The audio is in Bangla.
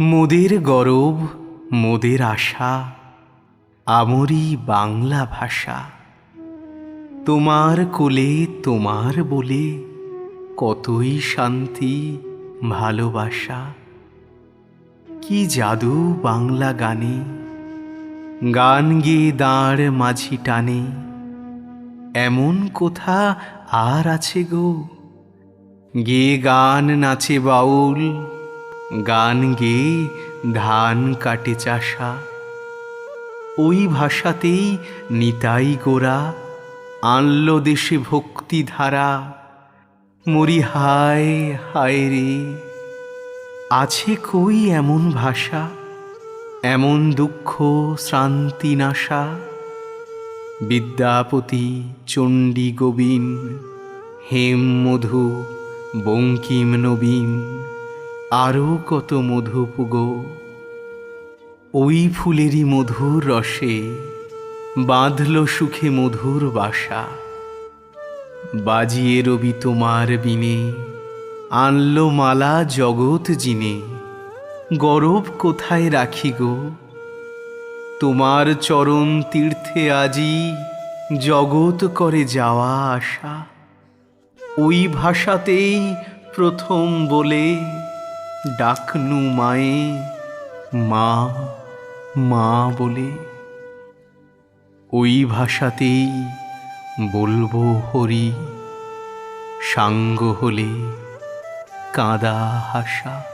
মোদের গরব, মোদের আশা, আমরি বাংলা ভাষা। তোমার কোলে, তোমার বলে কতই শান্তি, ভালোবাসা। কি জাদু বাংলা গানে, গান গেয়ে দাঁড় মাঝি টানে। এমন কোথা আর আছে গো? গে গান নাচে বাউল, গান গেয়ে ধান কাটে চাষা। ওই ভাষাতেই নিতাই গোরা আনল দেশে ভক্তি ধারা মরি হায় হায় রে, আছে কই এমন ভাষা, এমন দুঃখ, শ্রান্তি নাশা? বিদ্যাপতি, চণ্ডী গোবিন হেম মধু বঙ্কিম নবীন, আরও কত মধুপুগো ওই ফুলেরই মধুর রসে বাঁধল সুখে মধুর বাসা। বাজিয়ে রবি তোমার বিনে, আনলো মালা জগৎ জিনে। গরব কোথায় রাখি গো? তোমার চরণ তীর্থে আজি জগৎ করে যাওয়া আসা ওই ভাষাতেই প্রথম বলে ডাকনু মায়ে মা মা বলে। ওই ভাষাতেই বলব হরি, সাঙ্গ হলে কাঁদা হাসা।